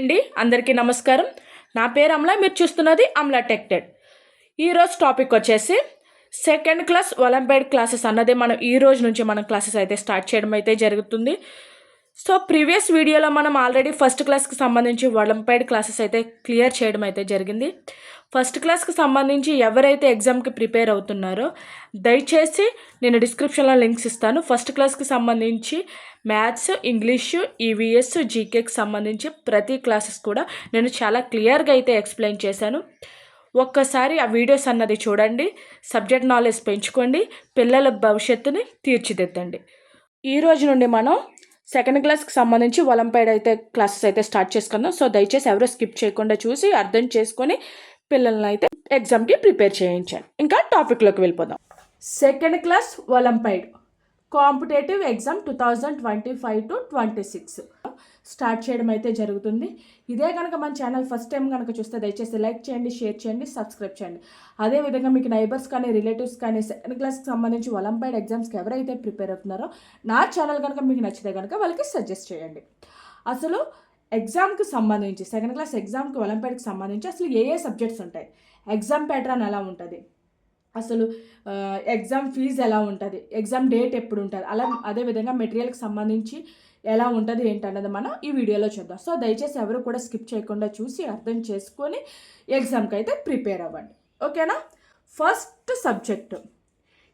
అండి. అందరికీ నమస్కారం. నా పేరు అమలా మీరు చూస్తున్నది అమలా టెక్టెడ్ ఈరోజు టాపిక్ వచ్చేసి సెకండ్ క్లాస్ ఒలింపియాడ్ క్లాసెస్ అన్నది. మనం ఈ రోజు నుంచి మనం క్లాసెస్ అయితే స్టార్ట్ చేయడం అయితే జరుగుతుంది. సో ప్రీవియస్ వీడియోలో మనం ఆల్రెడీ ఫస్ట్ క్లాస్కి సంబంధించి ఒలంపైడ్ క్లాసెస్ అయితే క్లియర్ చేయడం అయితే జరిగింది. ఫస్ట్ క్లాస్కి సంబంధించి ఎవరైతే ఎగ్జామ్కి ప్రిపేర్ అవుతున్నారో దయచేసి నేను డిస్క్రిప్షన్లో లింక్స్ ఇస్తాను. ఫస్ట్ క్లాస్కి సంబంధించి మ్యాథ్స్ ఇంగ్లీషు ఈవీఎస్ జీకేకి సంబంధించి ప్రతి క్లాసెస్ కూడా నేను చాలా క్లియర్గా అయితే ఎక్స్ప్లెయిన్ చేశాను. ఒక్కసారి ఆ వీడియోస్ అన్నది చూడండి సబ్జెక్ట్ నాలెడ్జ్ పెంచుకోండి పిల్లల భవిష్యత్తుని తీర్చిదిద్దండి. ఈ రోజు నుండి మనం సెకండ్ క్లాస్కి సంబంధించి ఒలంపైడ్ అయితే క్లాసెస్ అయితే స్టార్ట్ చేసుకుందాం. సో దయచేసి ఎవరో స్కిప్ చేయకుండా చూసి అర్థం చేసుకొని పిల్లల్ని అయితే ఎగ్జామ్కి ప్రిపేర్ చేయించాలి ఇంకా టాపిక్లోకి వెళ్ళిపోదాం. Second class olympiad competitive exam two thousand twenty five to twenty six start చేయడం అయితే జరుగుతుంది. ఇదే కనుక మన ఛానల్ ఫస్ట్ టైం కనుక చూస్తే దయచేసి లైక్ చేయండి షేర్ చేయండి సబ్స్క్రైబ్ చేయండి. అదేవిధంగా మీకు నైబర్స్ కానీ రిలేటివ్స్ కానీ సెకండ్ క్లాస్కి సంబంధించి ఒలంపైడ్ ఎగ్జామ్స్కి ఎవరైతే ప్రిపేర్ అవుతున్నారో నా ఛానల్ కనుక మీకు నచ్చితే కనుక వాళ్ళకి సజెస్ట్ చేయండి. అసలు ఎగ్జామ్కి సంబంధించి సెకండ్ క్లాస్ ఎగ్జామ్కి ఒలింపియాడ్కి సంబంధించి అసలు ఏ ఏ సబ్జెక్ట్స్ ఉంటాయి? ఎగ్జామ్ ప్యాటర్న్ ఎలా ఉంటుంది? అసలు ఎగ్జామ్ ఫీజు ఎలా ఉంటుంది? ఎగ్జామ్ డేట్ ఎప్పుడు ఉంటుంది? అలా అదేవిధంగా మెటీరియల్కి సంబంధించి ఎలా ఉంటుంది ఏంటన్నది మనం ఈ వీడియోలో చూద్దాం. సో దయచేసి ఎవరు కూడా స్కిప్ చేయకుండా చూసి అర్థం చేసుకొని ఎగ్జామ్కి అయితే ప్రిపేర్ అవ్వండి. ఓకేనా? First subject.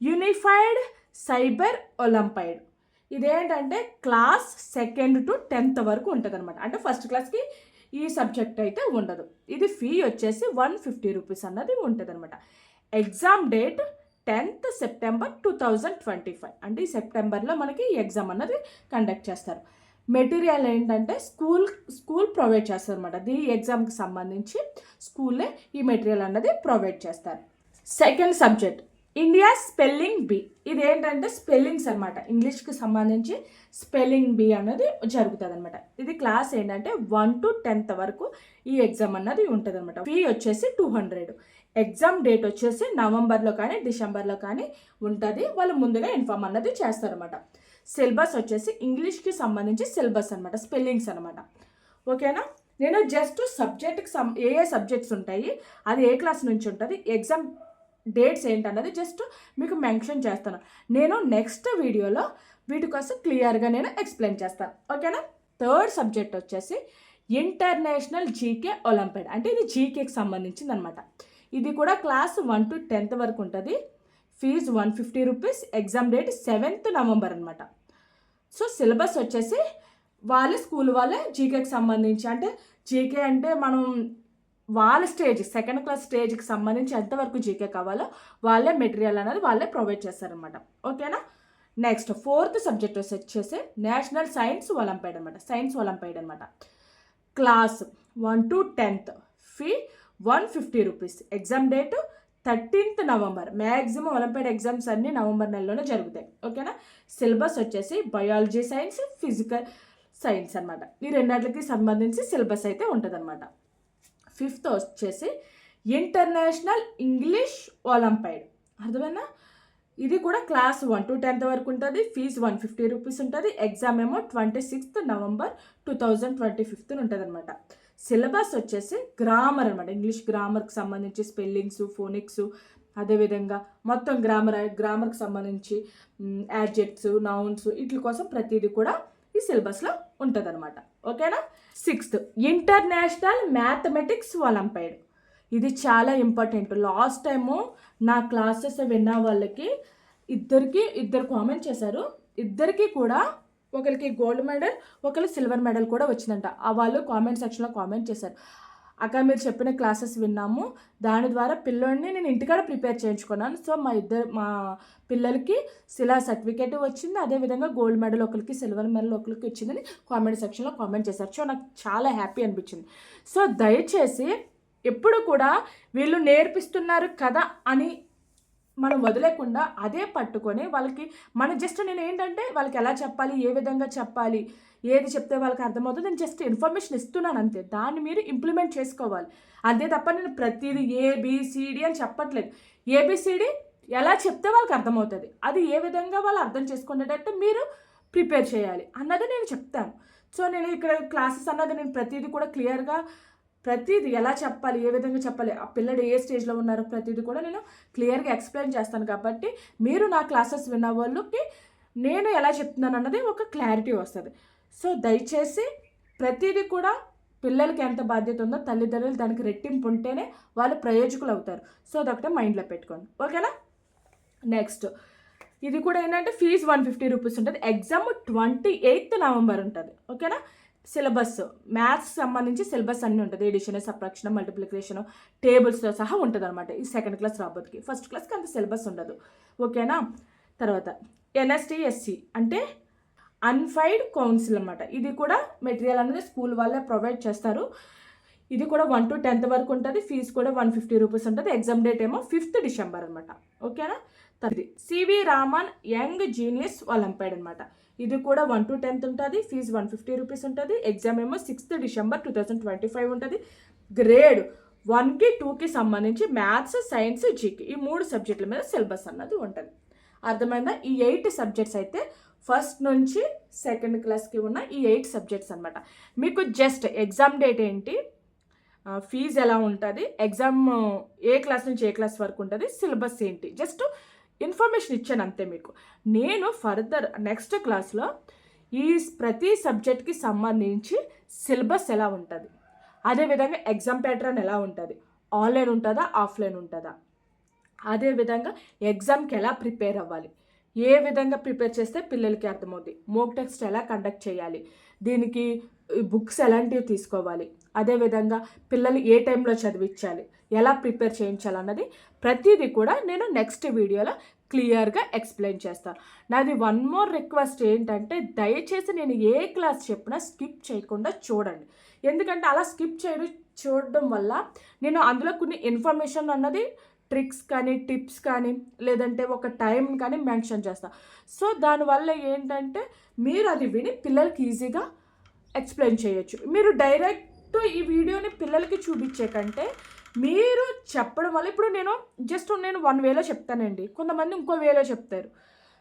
Unified cyber olympiad. ఇదేంటంటే క్లాస్ సెకండ్ టు టెన్త్ వరకు ఉంటుంది అనమాట అంటే ఫస్ట్ క్లాస్కి ఈ సబ్జెక్ట్ అయితే ఉండదు. ఇది ఫీ వచ్చేసి వన్ ఫిఫ్టీ రూపీస్ అన్నది ఉంటుంది అనమాట exam date tenth September two thousand twenty five. అంటే ఈ సెప్టెంబర్లో మనకి ఎగ్జామ్ అన్నది కండక్ట్ చేస్తారు. మెటీరియల్ ఏంటంటే స్కూల్ స్కూల్ ప్రొవైడ్ చేస్తారు అనమాట ఈ ఎగ్జామ్కి సంబంధించి స్కూల్లే ఈ మెటీరియల్ అన్నది ప్రొవైడ్ చేస్తారు. Second subject India spelling bee. ఇది ఏంటంటే స్పెల్లింగ్స్ అనమాట ఇంగ్లీష్కి సంబంధించి స్పెల్లింగ్ బి అన్నది జరుగుతుంది అనమాట ఇది క్లాస్ ఏంటంటే వన్ టు టెన్త్ వరకు ఈ ఎగ్జామ్ అన్నది ఉంటుంది అనమాట ఫీ వచ్చేసి టూ హండ్రెడ్. ఎగ్జామ్ డేట్ వచ్చేసి నవంబర్లో కానీ డిసెంబర్లో కానీ ఉంటుంది. వాళ్ళు ముందుగా ఇన్ఫామ్ అన్నది చేస్తారనమాట సిలబస్ వచ్చేసి ఇంగ్లీష్కి సంబంధించి సిలబస్ అనమాట స్పెల్లింగ్స్ అనమాట ఓకేనా? నేను జస్ట్ సబ్జెక్ట్కి సం ఏ ఏ సబ్జెక్ట్స్ ఉంటాయి అది ఏ క్లాస్ నుంచి ఉంటుంది ఎగ్జామ్ డేట్స్ ఏంటన్నది జస్ట్ మీకు మెన్షన్ చేస్తాను. నేను నెక్స్ట్ వీడియోలో వీటి కోసం క్లియర్గా నేను ఎక్స్ప్లెయిన్ చేస్తాను. ఓకేనా? థర్డ్ సబ్జెక్ట్ వచ్చేసి ఇంటర్నేషనల్ జీకే ఒలింపియాడ్ అంటే ఇది జీకేకి సంబంధించింది అనమాట ఇది కూడా క్లాస్ వన్ టు టెన్త్ వరకు ఉంటుంది. Fees one fifty rupees exam date seventh November అనమాట సో సిలబస్ వచ్చేసి వాళ్ళే స్కూల్ వాళ్ళే జీకేకి సంబంధించి అంటే జీకే అంటే మనం వాళ్ళ స్టేజ్ సెకండ్ క్లాస్ స్టేజ్కి సంబంధించి ఎంతవరకు జీకే కావాలో వాళ్ళే మెటీరియల్ అనేది వాళ్ళే ప్రొవైడ్ చేస్తారనమాట ఓకేనా? నెక్స్ట్ ఫోర్త్ సబ్జెక్ట్ వచ్చేసి నేషనల్ సైన్స్ ఒలింపియాడ్ అనమాట సైన్స్ ఒలింపియాడ్ అనమాట class one to tenth fee one fifty rupees. Exam date thirteenth November. Maximum olympiad exams అన్నీ నవంబర్ నెలలోనే జరుగుతాయి. ఓకేనా? సిలబస్ వచ్చేసి బయాలజీ సైన్స్ ఫిజికల్ సైన్స్ అనమాట ఈ రెండింటికి సంబంధించి సిలబస్ అయితే ఉంటుందన్నమాట. ఫిఫ్త్ వచ్చేసి ఇంటర్నేషనల్ ఇంగ్లీష్ ఒలింపైడ్ అర్థమైనా ఇది కూడా క్లాస్ వన్ టు టెన్త్ వరకు ఉంటుంది. ఫీజు వన్ ఫిఫ్టీ రూపీస్ ఉంటుంది. ఎగ్జామ్ ఏమో twenty sixth November two thousand twenty fifth ఉంటుంది అనమాట సిలబస్ వచ్చేసి గ్రామర్ అనమాట ఇంగ్లీష్ గ్రామర్కి సంబంధించి స్పెల్లింగ్స్ ఫోనిక్స్ అదేవిధంగా మొత్తం గ్రామర్ గ్రామర్కి సంబంధించి యాడ్జెక్ట్స్ నౌన్స్ వీటి కోసం ప్రతిదీ కూడా ఈ సిలబస్లో ఉంటుంది అనమాట ఓకేనా? సిక్స్త్ ఇంటర్నేషనల్ మ్యాథమెటిక్స్ ఒలింపైడ్ ఇది చాలా ఇంపార్టెంట్ లాస్ట్ టైము నా క్లాసెస్ విన్న వాళ్ళకి ఇద్దరికి ఇద్దరు కామెంట్ చేశారు. ఇద్దరికి కూడా ఒకరికి గోల్డ్ మెడల్ ఒకరికి సిల్వర్ మెడల్ కూడా వచ్చిందంట. ఆ వాళ్ళు కామెంట్ సెక్షన్లో కామెంట్ చేశారు. అక్క మీరు చెప్పిన క్లాసెస్ విన్నాము. దాని ద్వారా పిల్లోడిని నేను ఇంటికాడ ప్రిపేర్ చేయించుకున్నాను. సో మా ఇద్దరు మా పిల్లలకి శిలా సర్టిఫికేట్ వచ్చింది. అదేవిధంగా గోల్డ్ మెడల్ ఒకరికి సిల్వర్ మెడల్ ఒకరికి వచ్చిందని కామెంట్ సెక్షన్లో కామెంట్ చేశారు. సో నాకు చాలా హ్యాపీ అనిపించింది. సో దయచేసి ఎప్పుడు కూడా వీళ్ళు నేర్పిస్తున్నారు కదా అని మనం వదిలేకుండా అదే పట్టుకొని వాళ్ళకి మన జస్ట్ నేను ఏంటంటే వాళ్ళకి ఎలా చెప్పాలి ఏ విధంగా చెప్పాలి ఏది చెప్తే వాళ్ళకి అర్థమవుతుంది నేను జస్ట్ ఇన్ఫర్మేషన్ ఇస్తున్నాను అంతే. దాన్ని మీరు ఇంప్లిమెంట్ చేసుకోవాలి. అంతే తప్ప నేను ప్రతిదీ ఏబిసిడి అని చెప్పట్లేదు. ఏబిసిడి ఎలా చెప్తే వాళ్ళకి అర్థమవుతుంది. అది ఏ విధంగా వాళ్ళు అర్థం చేసుకునేటట్టు మీరు ప్రిపేర్ చేయాలి అన్నది నేను చెప్తాను. సో నేను ఇక్కడ క్లాసెస్ అన్నది నేను ప్రతిదీ కూడా క్లియర్గా ప్రతిదీ ఎలా చెప్పాలి ఏ విధంగా చెప్పాలి ఆ పిల్లడు ఏ స్టేజ్లో ఉన్నారో ప్రతిదీ కూడా నేను క్లియర్గా ఎక్స్ప్లెయిన్ చేస్తాను కాబట్టి మీరు నా క్లాసెస్ విన్న వాళ్ళకి నేను ఎలా చెప్తున్నాను అన్నది ఒక క్లారిటీ వస్తుంది. సో దయచేసి ప్రతిదీ కూడా పిల్లలకి ఎంత బాధ్యత ఉందో తల్లిదండ్రులు దానికి రెట్టింపు ఉంటేనే వాళ్ళు ప్రయోజకులు అవుతారు. సో అదొకటే మైండ్లో పెట్టుకోండి. ఓకేనా నెక్స్ట్ ఇది కూడా ఏంటంటే ఫీజు వన్ ఫిఫ్టీ రూపీస్ ఉంటుంది. ఎగ్జామ్ ట్వంటీ ఎయిత్ నవంబర్ ఉంటుంది. ఓకేనా సిలబస్. మ్యాథ్స్ సంబంధించి సిలబస్ అన్నీ ఉంటుంది. ఎడిషన్ సప్రాక్షన్ మల్టిప్లికేషన్ టేబుల్స్తో సహా ఉంటుంది అనమాట ఈ సెకండ్ క్లాస్ రాబోతుకి. ఫస్ట్ క్లాస్కి అంత సిలబస్ ఉండదు. ఓకేనా తర్వాత ఎన్ఎస్టీఎస్సి అంటే అన్ఫైడ్ కౌన్సిల్ అనమాట ఇది కూడా మెటీరియల్ అనేది స్కూల్ వాళ్ళే ప్రొవైడ్ చేస్తారు. ఇది కూడా వన్ టు టెన్త్ వరకు ఉంటుంది. ఫీజు కూడా వన్ ఫిఫ్టీ రూపీస్ ఉంటుంది. ఎగ్జామ్ డేట్ ఏమో ఫిఫ్త్ డిసెంబర్ అనమాట ఓకేనా తది C V Raman young genius olympiad అనమాట ఇది కూడా వన్ టు టెన్త్ ఉంటుంది ఫీజు వన్ ఫిఫ్టీ రూపీస్ ఉంటుంది ఎగ్జామ్ ఏమో sixth December two thousand twenty five ఉంటుంది. గ్రేడ్ వన్కి టూకి సంబంధించి మ్యాథ్స్ సైన్స్ జీకి ఈ మూడు సబ్జెక్టుల మీద సిలబస్ అన్నది ఉంటుంది. అర్థమైందా? ఈ ఎయిట్ సబ్జెక్ట్స్ అయితే ఫస్ట్ నుంచి సెకండ్ క్లాస్కి ఉన్న ఈ ఎయిట్ సబ్జెక్ట్స్ అనమాట మీకు జస్ట్ ఎగ్జామ్ డేట్ ఏంటి? ఫీజు ఎలా ఉంటుంది? ఎగ్జామ్ ఏ క్లాస్ నుంచి ఏ క్లాస్ వరకు ఉంటుంది? సిలబస్ ఏంటి? జస్ట్ ఇన్ఫర్మేషన్ ఇచ్చాను అంతే మీకు. నేను ఫర్దర్ నెక్స్ట్ క్లాస్లో ఈ ప్రతి సబ్జెక్ట్కి సంబంధించి సిలబస్ ఎలా ఉంటుంది? అదేవిధంగా ఎగ్జామ్ ప్యాటర్న్ ఎలా ఉంటుంది? ఆన్లైన్ ఉంటుందా? ఆఫ్లైన్ ఉంటుందా? అదేవిధంగా ఎగ్జామ్కి ఎలా ప్రిపేర్ అవ్వాలి? ఏ విధంగా ప్రిపేర్ చేస్తే పిల్లలకి అర్థమవుతుంది మోక్ టెక్స్ట్ ఎలా కండక్ట్ చేయాలి? దీనికి బుక్స్ ఎలాంటివి తీసుకోవాలి? అదేవిధంగా పిల్లలు ఏ టైంలో చదివించాలి ఎలా ప్రిపేర్ చేయించాలన్నది ప్రతిదీ కూడా నేను నెక్స్ట్ వీడియోలో క్లియర్గా ఎక్స్ప్లెయిన్ చేస్తాను నాది వన్ మోర్ రిక్వెస్ట్ ఏంటంటే దయచేసి నేను ఏ క్లాస్ చెప్పినా స్కిప్ చేయకుండా చూడండి. ఎందుకంటే అలా స్కిప్ చేయడం చూడడం వల్ల నేను అందులో కొన్ని ఇన్ఫర్మేషన్ అన్నది ట్రిక్స్ కానీ టిప్స్ కానీ లేదంటే ఒక టైం కానీ మెన్షన్ చేస్తా. సో దానివల్ల ఏంటంటే మీరు అది విని పిల్లలకి ఈజీగా ఎక్స్ప్లెయిన్ చేయొచ్చు. మీరు డైరెక్ట్ ఈ వీడియోని పిల్లలకి చూపించే కంటే మీరు చెప్పడం వల్ల ఇప్పుడు నేను జస్ట్ నేను వన్ వేలో చెప్తానండి. కొంతమంది ఇంకో వేలో చెప్తారు.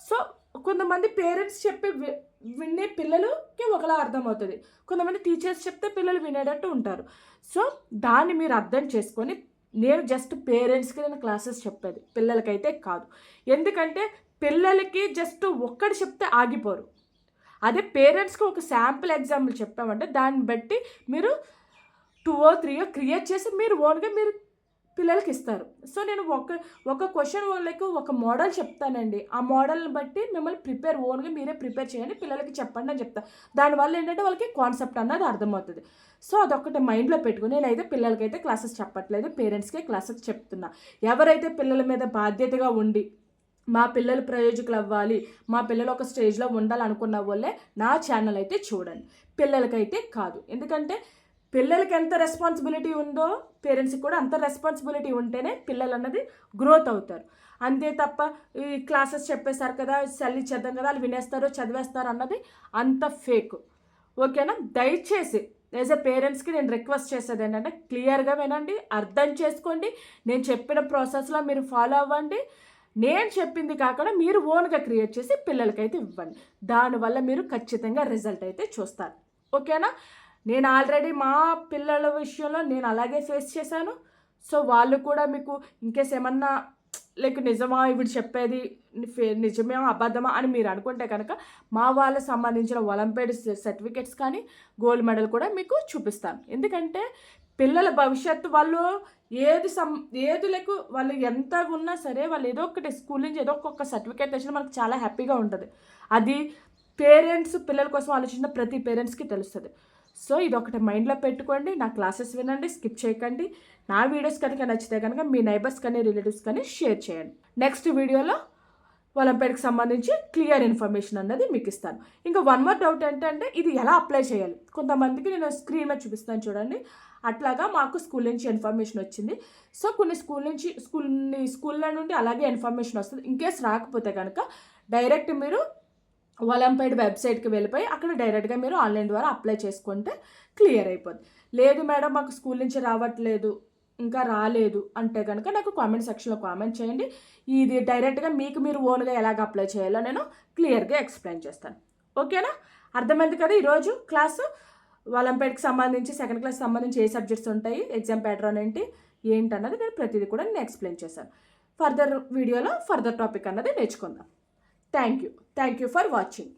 సో కొంతమంది పేరెంట్స్ చెప్పి వి- వినే పిల్లలకి ఒకలా అర్థమవుతుంది. కొంతమంది టీచర్స్ చెప్తే పిల్లలు వినేటట్టు ఉంటారు. సో దాన్ని మీరు అర్థం చేసుకొని నేను జస్ట్ పేరెంట్స్కి నేను క్లాసెస్ చెప్పేది. పిల్లలకైతే కాదు. ఎందుకంటే పిల్లలకి జస్ట్ ఒక్కటి చెప్తే ఆగిపోరు. అదే పేరెంట్స్కి ఒక శాంపుల్ ఎగ్జాంపుల్ చెప్పామంటే దాన్ని బట్టి మీరు టూ ఓ త్రీయో క్రియేట్ చేసి మీరు ఓన్గా మీరు పిల్లలకి ఇస్తారు. సో నేను ఒక ఒక క్వశ్చన్ వాళ్ళకి ఒక మోడల్ చెప్తానండి. ఆ మోడల్ని బట్టి మిమ్మల్ని ప్రిపేర్ ఓన్గా మీరే ప్రిపేర్ చేయండి పిల్లలకి చెప్పండి అని చెప్తాను దానివల్ల ఏంటంటే వాళ్ళకి కాన్సెప్ట్ అన్నది అర్థమవుతుంది. సో అదొకటి మైండ్లో పెట్టుకుని నేనైతే పిల్లలకైతే క్లాసెస్ చెప్పట్లేదు పేరెంట్స్కే క్లాసెస్ చెప్తున్నా. ఎవరైతే పిల్లల మీద బాధ్యతగా ఉండి మా పిల్లలు ప్రయోజకులు అవ్వాలి మా పిల్లలు ఒక స్టేజ్లో ఉండాలనుకున్న వాళ్ళే నా ఛానల్ అయితే చూడండి. పిల్లలకైతే కాదు. ఎందుకంటే పిల్లలకి ఎంత రెస్పాన్సిబిలిటీ ఉందో పేరెంట్స్కి కూడా అంత రెస్పాన్సిబిలిటీ ఉంటేనే పిల్లలు అన్నది గ్రోత్ అవుతారు. అంతే తప్ప ఈ క్లాసెస్ చెప్పేశారు కదా చల్లి చేద్దాం కదా వాళ్ళు వినేస్తారు చదివేస్తారు అన్నది అంత ఫేక్ ఓకేనా? దయచేసి యాజ్ ఎ పేరెంట్స్కి నేను రిక్వెస్ట్ చేసేది ఏంటంటే క్లియర్గా వినండి అర్థం చేసుకోండి. నేను చెప్పిన ప్రాసెస్లో మీరు ఫాలో అవ్వండి. నేను చెప్పింది కాకుండా మీరు ఓన్గా క్రియేట్ చేసి పిల్లలకైతే ఇవ్వండి. దానివల్ల మీరు ఖచ్చితంగా రిజల్ట్ అయితే చూస్తారు. ఓకేనా? నేను ఆల్రెడీ మా పిల్లల విషయంలో నేను అలాగే ఫేస్ చేశాను. సో వాళ్ళు కూడా మీకు ఇంకేస్ ఏమన్నా లైక్ నిజమా ఇవి చెప్పేది నిజమే అబద్ధమా అని మీరు అనుకుంటే కనుక మా వాళ్ళకి సంబంధించిన ఒలింపియాడ్ సర్టిఫికెట్స్ కానీ గోల్డ్ మెడల్ కూడా మీకు చూపిస్తాను. ఎందుకంటే పిల్లల భవిష్యత్తు వాళ్ళు ఏది సం ఏది వాళ్ళు ఎంత ఉన్నా సరే వాళ్ళు ఏదో ఒకటి స్కూల్ నుంచి ఏదో ఒక్కొక్క సర్టిఫికేట్ తెచ్చినా మనకు చాలా హ్యాపీగా ఉంటుంది. అది పేరెంట్స్ పిల్లల కోసం ఆలోచించిన ప్రతి పేరెంట్స్కి తెలుస్తుంది. సో ఇది ఒకటి మైండ్లో పెట్టుకోండి నా క్లాసెస్ వినండి స్కిప్ చేయకండి. నా వీడియోస్ కనుక నచ్చితే కనుక మీ నైబర్స్ కానీ రిలేటివ్స్ కానీ షేర్ చేయండి. నెక్స్ట్ వీడియోలో ఒలింపియాడ్కి సంబంధించి క్లియర్ ఇన్ఫర్మేషన్ అన్నది మీకు ఇస్తాను ఇంకా వన్ మోర్ డౌట్ ఏంటంటే ఇది ఎలా అప్లై చేయాలి? కొంతమందికి నేను స్క్రీన్ మీద చూపిస్తాను చూడండి. అట్లాగా మాకు స్కూల్ నుంచి ఇన్ఫర్మేషన్ వచ్చింది. సో కొన్ని స్కూల్ నుంచి స్కూల్ స్కూళ్ళ నుండి అలాగే ఇన్ఫర్మేషన్ వస్తుంది. ఇన్కేస్ రాకపోతే కనుక డైరెక్ట్ మీరు ఒలింపియాడ్ వెబ్సైట్కి వెళ్ళిపోయి అక్కడ డైరెక్ట్గా మీరు ఆన్లైన్ ద్వారా అప్లై చేసుకుంటే క్లియర్ అయిపోద్ది. లేదు మేడం మాకు స్కూల్ నుంచి రావట్లేదు. ఇంకా రాలేదు అంటే కనుక నాకు కామెంట్ సెక్షన్లో కామెంట్ చేయండి. ఇది డైరెక్ట్గా మీకు మీరు ఓన్గా ఎలాగ అప్లై చేయాలో నేను క్లియర్గా ఎక్స్ప్లెయిన్ చేస్తాను. ఓకేనా అర్థమైంది కదా ఈరోజు క్లాసు ఒలింపియాడ్కి సంబంధించి సెకండ్ క్లాస్ సంబంధించి ఏ సబ్జెక్ట్స్ ఉంటాయి? ఎగ్జామ్ ప్యాటర్న్ ఏంటి? అన్నది నేను ప్రతిదీ కూడా నేను ఎక్స్ప్లెయిన్ చేశాను ఫర్దర్ వీడియోలో ఫర్దర్ టాపిక్ అన్నది నేర్చుకుందాం. Thank you thank you for watching